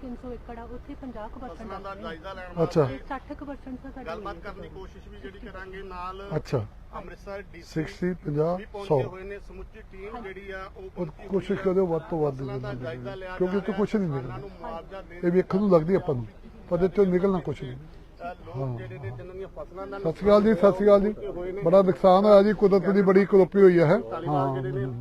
350 ਏਕੜ ਆ ਉੱਥੇ 50% ਫਸਲਾਂ ਦਾ ਜਾਇਜ਼ਾ ਲੈਣ ਅੱਛਾ। ਤੇ 60% ਤਾਂ ਸਾਡਾ ਗੱਲਬਾਤ ਕਰਨ ਦੀ ਕੋਸ਼ਿਸ਼ ਵੀ ਜਿਹੜੀ ਕਰਾਂਗੇ ਨਾਲ ਅੱਛਾ। ਅੰਮ੍ਰਿਤਸਰ ਡੀਸੀ 60 50 ਵੀ 100 ਪਹੁੰਚੇ ਹੋਏ ਨੇ ਸਮੁੱਚੀ ਟੀਮ ਜਿਹੜੀ ਆ ਉਹ ਉਹ ਪਹੁੰਚੀ ਹੋਈ ਕੋਸ਼ਿਸ਼ ਆ। ਕਰਿਓ ਵੱਧ ਤੋਂ ਵੱਧ ਫਸਲਾਂ ਦਾ ਜਾਇਜ਼ਾ ਲਿਆ ਕਿਉਂਕਿ ਜਾ ਇੱਥੇ ਰਿਹਾ, ਕੁਛ ਨਹੀਂ ਕਿਸਾਨਾਂ ਨਿਕਲਦਾ। ਨੂੰ ਮੁਆਵਜ਼ਾ ਦੇਣ ਇਹ ਵੇਖਣ ਨੂੰ ਲੱਗਦੀ ਆਪਾਂ ਨੂੰ। ਪਰ ਇਹ ਚੋਂ ਨਿਕਲਣਾ ਕੁਛ ਨਹੀਂ। ਅ, ਲੋਕ ਜਿਹੜੇ ਨੇ ਜਿਨ੍ਹਾਂ ਦੀਆਂ ਫਸਲਾਂ ਦਾ ਸਤਿ ਸ਼੍ਰੀ ਅਕਾਲ ਜੀ ਸਤਿ ਸ਼੍ਰੀ ਅਕਾਲ ਜੀ। ਬੜਾ ਨੁਕਸਾਨ ਹੋਇਆ ਜੀ ਕੁਦਰਤ ਦੀ ਬੜੀ ਕਰੋਪੀ ਹੋਈ ਹੈ। ਧਾਲੀਵਾਲ ਜਿਹੜੇ ਨੇ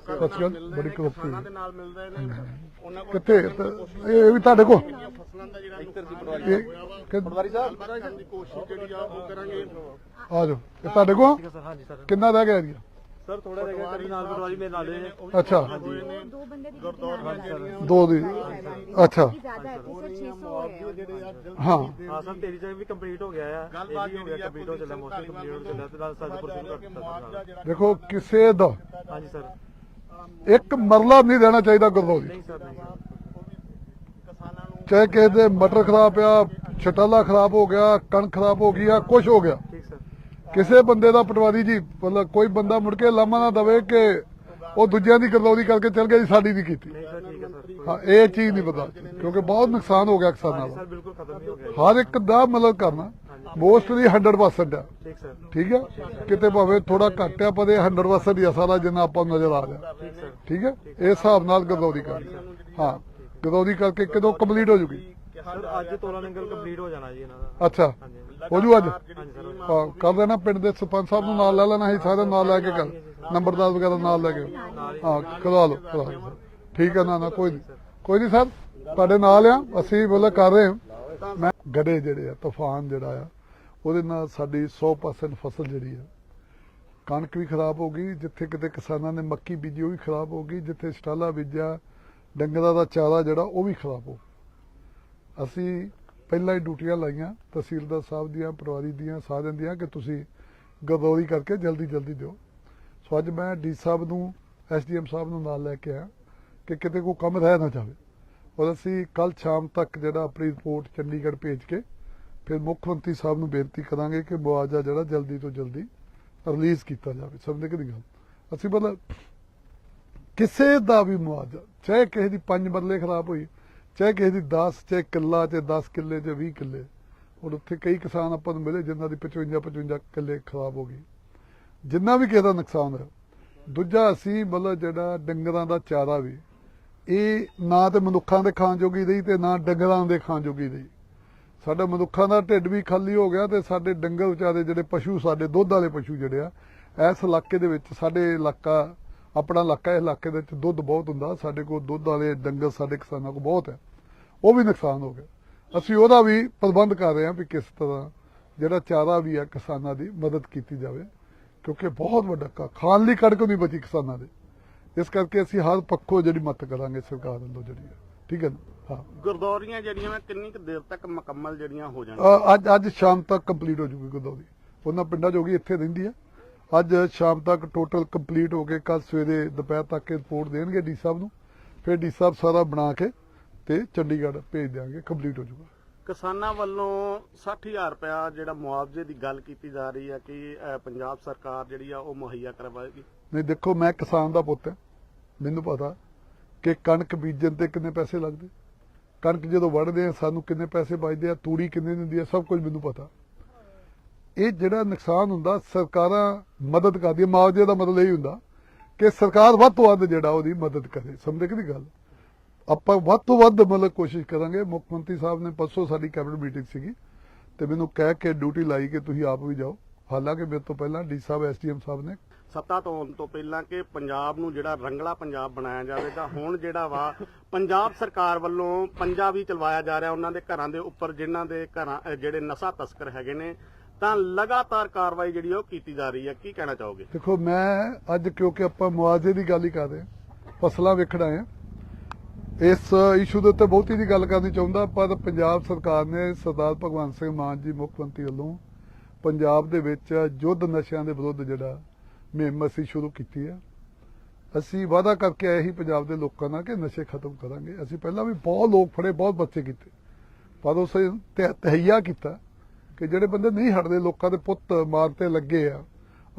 ਹਾਂ ਉਹ ਲੋਕਾਂ ਸਤਿ ਦੇ ਸ਼੍ਰੀ ਨਾਲ ਅਕਾਲ, ਮਿਲ ਬੜੀ ਰਹੇ ਨੇ ਕਰੋਪੀ ਕਿਸਾਨਾਂ ਦੇ ਨਾਲ ਮਿਲ ਰਹੇ ਨੇ ਉਹਨਾਂ ਕੋਲ ਕਿੱਥੇ? ਤੇ ਇਹ ਵੀ ਤੁਹਾਡੇ ਕੋਲ? ਫਸਲਾਂ ਦਾ ਜਿਹੜਾ ਨੁਕਸਾਨ ਇਹ ਕਿ- ਪਟਵਾਰੀ ਸਾਹਿਬ? ਕਰਨ ਦੀ ਕੋਸ਼ਿਸ਼ ਜਿਹੜੀ ਆ ਉਹ ਕਰਾਂਗੇ। ਆ ਜਾਓ। ਇਹ ਤੁਹਾਡੇ ਕੋਲ? ਸਰ ਹਾਂਜੀ ਸਰ। ਕਿੰਨਾ ਰਹਿ ਗਿਆ ਏਰੀਆ ਸਰ ਥੋੜਾ ਰਹਿ ਗਿਆ ਕਦੀ ਨਾਲ ਪਟਵਾਰੀ ਮੇਰੇ ਨਾਲ ਨੇ। ਅੱਛਾ। ਦੋ ਬੰਦੇ ਦੀ ਗੁਰਦੌਰ ਦੋ ਦੀ। ਅੱਛਾ ਜ਼ਿਆਦਾ ਹੈ ਸਰ 600 ਹੈ ਜਿਹੜੇ ਆ ਜਲਦੀ ਹਾਂ ਹਾਂ ਸਰ ਤੇਰੀ ਚਾਹ ਵੀ ਕੰਪਲੀਟ ਹੋ। ਗਿਆ ਆ ਇਹ ਗੱਲਬਾਤ ਵੀ ਹੋ ਗਿਆ ਜਿਹੜੀ ਆ ਕੰਪਲੀਟ ਹੋ ਚੱਲਿਆ ਮੋਸਟਲੀ ਕੰਪਲੀਟ ਹੋ ਚੱਲਿਆ ਤੇ ਨਾਲ ਸਾਡੇ ਪ੍ਰੋਸੀਡ ਕਰ ਦਿੱਤਾ ਮੁਆਵਜ਼ਾ ਸਰ ਜਿਹੜਾ ਦੇਖੋ ਕਿਸੇ ਦਾ ਹਾਂਜੀ ਸਰ। ਇੱਕ ਮਰਲਾ ਨਹੀਂ ਦੇਣਾ ਚਾਹੀਦਾ ਗੁਰਦੌਰੀ ਚਾਹੇ ਕਿਸੇ ਦੇ ਮਟਰ ਖਰਾਬ ਪਿਆ ਛਟਾਲਾ ਖਰਾਬ ਹੋ ਗਿਆ, ਕਣਕ ਖਰਾਬ ਹੋ ਗਈ ਆ ਕੁਝ ਹੋ ਗਿਆ। ਕਿਸੇ ਬੰਦੇ ਦਾ ਪਟਵਾਰੀ ਜੀ, ਮਤਲਬ ਕੋਈ ਬੰਦਾ ਮੁੜ ਕੇ ਲਾਮਾ ਨਾ ਦਵੇ ਕਿ ਉਹ ਦੂਜਿਆਂ ਦੀ ਗਰਦੌਰੀ ਕਰਕੇ ਚਲ ਗਿਆ ਜੀ, ਸਾਡੀ ਨਹੀਂ ਕੀਤੀ। ਹਾਂ, ਇਹ ਚੀਜ਼ ਨਹੀਂ ਪਤਾ, ਕਿਉਂਕਿ ਬਹੁਤ ਨੁਕਸਾਨ ਹੋ ਗਿਆ ਕਿਸਾਨਾਂ ਦਾ। ਹਰ ਇੱਕ ਦਾ ਮਤਲਬ ਕਰਨਾ। ਮੋਸਟਲੀ 100% ਆ ਠੀਕ ਹੈ? ਕਿਤੇ ਭਾਵੇਂ ਥੋੜਾ ਘੱਟ ਆ ਪਰ ਇਹ 100% ਹੀ ਆ ਸਾਰਾ ਜਿੰਨਾ ਆਪਾਂ ਨੂੰ ਨਜ਼ਰ ਆ ਰਿਹਾ। ਠੀਕ ਹੈ? ਇਸ ਹਿਸਾਬ ਨਾਲ ਗਰਦੌਰੀ ਕਰਨੀ ਹਾਂ। ਗਰਦੌਰੀ ਕਰਕੇ ਕਦੋਂ ਕੰਪਲੀਟ ਹੋ ਜੂਗੀ? ਸਰ ਅੱਜ ਤੋਲਾ ਨੰਗਲ ਕੰਪਲੀਟ ਹੋ ਜਾਣਾ ਜੀ ਇਹਨਾਂ ਦਾ। ਅੱਛਾ। ਹੋ ਜੂ ਅੱਜ? ਹਾਂ, ਕਰ ਦੇਣਾ ਪਿੰਡ ਦੇ ਸਰਪੰਚ ਸਾਹਿਬ ਨੂੰ ਨਾਲ ਲੈ ਲੈਣਾ ਸੀ ਸਾਰੇ ਨਾਲ ਲੈ ਕੇ ਕਰ। ਨੰਬਰਦਾਰ ਵਗੈਰਾ ਨਾਲ ਲੈ ਕੇ। ਹਾਂ। ਕਰਵਾ ਲਓ ਕਰਵਾ ਲਓ। ਠੀਕ ਹੈ ਨਾ ਨਾ ਕੋਈ ਨਹੀਂ। ਕੋਈ ਨਹੀਂ ਸਰ ਤੁਹਾਡੇ ਨਾਲ ਆ ਅਸੀਂ ਬੋਲੇ ਕਰ ਰਹੇ ਹਾਂ। ਮੈਂ ਗੜੇ ਜਿਹੜੇ ਆ ਤੂਫਾਨ ਜਿਹੜਾ ਆ ਉਹਦੇ ਨਾਲ ਸਾਡੀ 100% ਫਸਲ ਜਿਹੜੀ ਆ, ਕਣਕ ਵੀ ਖਰਾਬ ਹੋ ਗਈ, ਜਿੱਥੇ ਕਿਤੇ ਕਿਸਾਨਾਂ ਨੇ ਮੱਕੀ ਬੀਜੀ ਉਹ ਵੀ ਖਰਾਬ ਹੋ ਗਈ, ਜਿੱਥੇ ਸਟਾਲਾ ਬੀਜਿਆ, ਡੰਗਰਾਂ ਦਾ ਚਾਰਾ ਜਿਹੜਾ ਉਹ ਵੀ ਖਰਾਬ ਹੋ ਅਸੀਂ ਪਹਿਲਾਂ ਹੀ ਡਿਊਟੀਆਂ ਲਾਈਆਂ, ਤਹਿਸੀਲਦਾਰ ਸਾਹਿਬ ਦੀਆਂ, ਪਟਵਾਰੀ ਦੀਆਂ, ਸਾਰਿਆਂ ਦੀਆਂ ਕਿ ਤੁਸੀਂ ਗਰਦੌਰੀ ਕਰਕੇ ਜਲਦੀ ਜਲਦੀ ਦਿਓ। ਸੋ ਅੱਜ ਮੈਂ ਡੀ ਸਾਹਿਬ ਨੂੰ ਐਸਡੀਐਮ ਸਾਹਿਬ ਨੂੰ ਨਾਲ ਲੈ ਕੇ ਆਇਆ ਕਿ ਕਿਤੇ ਕੋਈ ਕੰਮ ਰਹਿ ਨਾ ਜਾਵੇ। ਔਰ ਅਸੀਂ ਕੱਲ ਸ਼ਾਮ ਤੱਕ ਜਿਹੜਾ ਆਪਣੀ ਰਿਪੋਰਟ ਚੰਡੀਗੜ੍ਹ ਭੇਜ ਕੇ ਫਿਰ ਮੁੱਖ ਮੰਤਰੀ ਸਾਹਿਬ ਨੂੰ ਬੇਨਤੀ ਕਰਾਂਗੇ ਕਿ ਮੁਆਵਜ਼ਾ ਜਿਹੜਾ ਜਲਦੀ ਤੋਂ ਜਲਦੀ ਰਿਲੀਜ਼ ਕੀਤਾ ਜਾਵੇ। ਸਮਝਦੇ ਕਿ ਨਹੀਂ ਗੱਲ? ਅਸੀਂ ਮਤਲਬ ਕਿਸੇ ਦਾ ਵੀ ਮੁਆਵਜ਼ਾ, ਚਾਹੇ ਕਿਸੇ ਦੀ ਪੰਜ ਬਦਲੇ ਖਰਾਬ ਹੋਈ, ਚਾਹੇ ਕਿਸੇ ਦੀ 10 ਚਾਹੇ ਕਿੱਲਾ, ਚਾਹੇ 10 ਕਿੱਲੇ, ਚਾਹੇ 20 ਕਿੱਲੇ ਔਰ ਉੱਥੇ ਕਈ ਕਿਸਾਨ ਆਪਾਂ ਨੂੰ ਮਿਲੇ ਜਿਨ੍ਹਾਂ ਦੀ 55 55 ਕਿੱਲੇ ਖਰਾਬ ਹੋ ਗਈ। ਜਿੰਨਾ ਵੀ ਕਿਸੇ ਦਾ ਨੁਕਸਾਨ ਹੋਇਆ। ਦੂਜਾ ਅਸੀਂ ਮਤਲਬ ਜਿਹੜਾ ਡੰਗਰਾਂ ਦਾ ਚਾਰਾ ਵੀ, ਇਹ ਨਾ ਤੇ ਮਨੁੱਖਾਂ ਦੇ ਖਾਣ ਜੋਗੀ ਰਹੀ ਤੇ ਨਾ ਡੰਗਰਾਂ ਦੇ ਖਾਣ ਜੋਗੀ ਰਹੀ। ਸਾਡਾ ਮਨੁੱਖਾਂ ਦਾ ਢਿੱਡ ਵੀ ਖਾਲੀ ਹੋ ਗਿਆ ਤੇ ਸਾਡੇ ਡੰਗਰ ਵਿਚਾਰੇ ਜਿਹੜੇ ਪਸ਼ੂ, ਸਾਡੇ ਦੁੱਧ ਵਾਲੇ ਪਸ਼ੂ ਜਿਹੜੇ ਆ, ਇਸ ਇਲਾਕੇ ਦੇ ਵਿੱਚ, ਸਾਡੇ ਇਲਾਕਾ, ਆਪਣਾ ਇਲਾਕਾ, ਇਸ ਇਲਾਕੇ ਦੇ ਵਿੱਚ ਦੁੱਧ ਬਹੁਤ ਹੁੰਦਾ। ਸਾਡੇ ਕੋਲ ਦੁੱਧ ਵਾਲੇ ਡੰਗਰ ਸਾਡੇ ਕਿਸਾਨਾਂ ਕੋਲ ਬਹੁਤ ਹੈ। ਉਹ ਵੀ ਨੁਕਸਾਨ ਹੋ ਗਿਆ। ਅਸੀਂ ਉਹਦਾ ਵੀ ਪ੍ਰਬੰਧ ਕਰ ਰਹੇ ਹਾਂ ਵੀ ਕਿਸ ਤਰ੍ਹਾਂ ਜਿਹੜਾ ਚਾਰਾ ਵੀ ਆ ਕਿਸਾਨਾਂ ਦੀ ਮਦਦ ਕੀਤੀ ਜਾਵੇ, ਕਿਉਂਕਿ ਬਹੁਤ ਵੱਡਾ ਖਾਣ ਲਈ ਕਣਕ ਨਹੀਂ ਬਚੀ ਕਿਸਾਨਾਂ ਦੇ। ਇਸ ਕਰਕੇ ਅਸੀਂ ਹਰ ਪੱਖੋਂ ਜਿਹੜੀ ਮਦਦ ਕਰਾਂਗੇ ਸਰਕਾਰ ਵੱਲੋਂ ਜਿਹੜੀ ਹੈ ਠੀਕ ਹੈ। ਨਾ? ਹਾਂ। ਗੁਰਦੌਰੀਆਂ ਜਿਹੜੀਆਂ ਮੈਂ ਕਿੰਨੀ ਕੁ ਦੇਰ ਤੱਕ ਮੁਕੰਮਲ ਜਿਹੜੀਆਂ ਹੋ ਜਾਣਗੀਆਂ? ਅ, ਅੱਜ ਅੱਜ ਸ਼ਾਮ ਤੱਕ ਕੰਪਲੀਟ ਹੋ ਜੂਗੀ ਗੋਦਾਵਰੀ ਉਹਨਾਂ ਪਿੰਡਾਂ 'ਚ ਹੋ ਗਈ ਇੱਥੇ ਰਹਿੰਦੀ ਹੈ ਅੱਜ ਸ਼ਾਮ ਤੱਕ ਟੋਟਲ ਕੰਪਲੀਟ ਹੋ ਕੇ ਕੱਲ ਸਵੇਰੇ ਦੁਪਹਿਰ ਤੱਕ ਰਿਪੋਰਟ ਦੇਣਗੇ ਡੀ ਸਾਹਿਬ ਨੂੰ। ਫਿਰ ਡੀ ਸਾਹਿਬ ਸਾਰਾ ਬਣਾ ਕੇ ਤੇ ਚੰਡੀਗੜ੍ਹ ਭੇਜ ਦਿਆਂਗੇ ਕੰਪਲੀਟ ਹੋ ਜੂਗਾ। ਕਿਸਾਨਾਂ ਵੱਲੋਂ 60000 ਰੁਪਇਆ ਜਿਹੜਾ ਮੁਆਵਜ਼ੇ ਦੀ ਗੱਲ ਕੀਤੀ ਜਾ ਰਹੀ ਹੈ ਕਿ ਅਹ, ਪੰਜਾਬ ਸਰਕਾਰ ਜਿਹੜੀ ਆ ਉਹ ਮੁਹੱਈਆ ਕਰਵਾਏਗੀ। ਨਹੀਂ ਦੇਖੋ ਮੈਂ ਕਿਸਾਨ ਦਾ ਪੁੱਤ ਹਾਂ ਮੈਨੂੰ ਪਤਾ। ਕਿ ਕਣਕ ਬੀਜਣ ਤੇ ਕਿੰਨੇ ਪੈਸੇ ਲੱਗਦੇ? ਕਣਕ ਜਦੋਂ ਵੱਢਦੇ ਆ, ਸਾਨੂੰ ਕਿੰਨੇ ਪੈਸੇ ਬਚਦੇ ਆ? ਤੂੜੀ ਕਿੰਨੇ ਦਿੰਦੀ ਆ? ਸਭ ਕੁਝ ਮੈਨੂੰ ਪਤਾ। ਇਹ ਜਿਹੜਾ ਨੁਕਸਾਨ ਹੁੰਦਾ, ਸਰਕਾਰਾਂ ਮਦਦ ਕਰਦੀਆਂ, ਮੁਆਵਜ਼ੇ ਦਾ ਮਤਲਬ ਇਹ ਹੁੰਦਾ ਕਿ ਸਰਕਾਰ ਵੱਧ ਤੋਂ ਵੱਧ ਜਿਹੜਾ ਉਹਦੀ ਮਦਦ ਕਰੇ। ਸਮਝਦੇ ਕਿ ਨਹੀਂ ਗੱਲ? ਆਪਾਂ ਵੱਧ ਤੋਂ ਵੱਧ ਮਤਲਬ ਕੋਸ਼ਿਸ਼ ਕਰਾਂਗੇ। ਮੁੱਖ ਮੰਤਰੀ ਸਾਹਿਬ ਨੇ ਪਰਸੋਂ ਸਾਡੀ ਕੈਬਨਿਟ ਮੀਟਿੰਗ ਸੀਗੀ ਤੇ ਮੈਨੂੰ ਕਹਿ ਕੇ ਡਿਊਟੀ ਲਾਈ ਕਿ ਤੁਸੀਂ ਆਪ ਵੀ ਜਾਓ। ਹਾਲਾਂਕਿ ਮੇਰੇ ਤੋਂ ਪਹਿਲਾਂ ਡੀ ਸਾਹਿਬ ਐਸਡੀਐਮ ਸਾਹਿਬ ਨੇ ਸੱਤਾ ਤੋਂ ਆਉਣ ਤੋਂ ਪਹਿਲਾਂ ਕਿ ਪੰਜਾਬ ਨੂੰ ਜਿਹੜਾ ਰੰਗਲਾ ਪੰਜਾਬ ਬਣਾਇਆ ਜਾਵੇਗਾ। ਹੁਣ ਜਿਹੜਾ ਵਾ, ਪੰਜਾਬ ਸਰਕਾਰ ਵੱਲੋਂ ਪੰਜਾ ਵੀ ਚਲਵਾਇਆ ਜਾ ਰਿਹਾ ਉਹਨਾਂ ਦੇ ਘਰਾਂ ਦੇ ਉੱਪਰ, ਜਿਨ੍ਹਾਂ ਦੇ ਘਰਾਂ ਜਿਹੜੇ ਨਸ਼ਾ ਤਸਕਰ ਹੈਗੇ ਨੇ, ਤਾਂ ਲਗਾਤਾਰ ਕਾਰਵਾਈ ਜਿਹੜੀ ਉਹ ਕੀਤੀ ਜਾ ਰਹੀ ਹੈ ਕੀ ਕਹਿਣਾ ਚਾਹੋਗੇ? ਦੇਖੋ, ਮੈਂ ਅੱਜ ਕਿਉਂਕਿ ਆਪਾਂ ਮੁਆਵਜ਼ੇ ਦੀ ਗੱਲ ਹੀ ਕਰ ਰਹੇ ਫਸਲਾਂ ਵੇਖਣ ਆਏ ਇਸ ਇਸ਼ੂ ਦੇ ਉੱਤੇ ਬਹੁਤੀ ਦੀ ਗੱਲ ਕਰਨੀ ਚਾਹੁੰਦਾ, ਪਰ ਪੰਜਾਬ ਸਰਕਾਰ ਨੇ ਸਰਦਾਰ ਭਗਵੰਤ ਸਿੰਘ ਮਾਨ ਜੀ ਮੁੱਖ ਮੰਤਰੀ ਵੱਲੋਂ ਪੰਜਾਬ ਦੇ ਵਿੱਚ ਯੁੱਧ ਨਸ਼ਿਆਂ ਦੇ ਵਿਰੁੱਧ ਜਿਹੜਾ ਮੁਹਿੰਮ ਅਸੀਂ ਸ਼ੁਰੂ ਕੀਤੀ ਹੈ ਅਸੀਂ ਵਾਅਦਾ ਕਰਕੇ ਆਏ ਸੀ ਪੰਜਾਬ ਦੇ ਲੋਕਾਂ ਨਾਲ ਕਿ ਨਸ਼ੇ ਖਤਮ ਕਰਾਂਗੇ। ਅਸੀਂ ਪਹਿਲਾਂ ਵੀ ਬਹੁਤ ਲੋਕ ਫੜੇ, ਬਹੁਤ ਬੱਚੇ ਕੀਤੇ। ਪਰ ਉਸ ਤਹਈਆ ਕੀਤਾ ਕਿ ਜਿਹੜੇ ਬੰਦੇ ਨਹੀਂ ਹਟਦੇ, ਲੋਕਾਂ ਦੇ ਪੁੱਤ ਮਾਰ ਤੇ ਲੱਗੇ ਆ,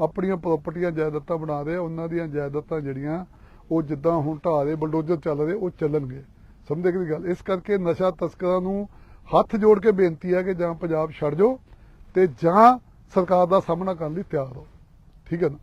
ਆਪਣੀਆਂ ਪ੍ਰਾਪਰਟੀਆਂ ਜਾਇਦਾਦਾਂ ਬਣਾ ਰਹੇ ਆ, ਉਹਨਾਂ ਦੀਆਂ ਜਾਇਦਾਦਾਂ ਜਿਹੜੀਆਂ, ਉਹ ਜਿੱਦਾਂ ਹੁਣ ਢਾਹ ਦੇ, ਬਲਡੋਜ਼ਰ ਚੱਲ ਰਹੇ, ਉਹ ਚੱਲਣਗੇ। ਸਮਝੇ ਕਿ ਗੱਲ? ਇਸ ਕਰਕੇ ਨਸ਼ਾ ਤਸਕਰਾਂ ਨੂੰ ਹੱਥ ਜੋੜ ਕੇ ਬੇਨਤੀ ਹੈ ਕਿ ਜਾਂ ਪੰਜਾਬ ਛੱਡ ਜਾਓ ਤੇ ਜਾਂ ਸਰਕਾਰ ਦਾ ਸਾਹਮਣਾ ਕਰਨ ਲਈ ਤਿਆਰ ਹੋ ਠੀਕ ਹੈ ਨਾ?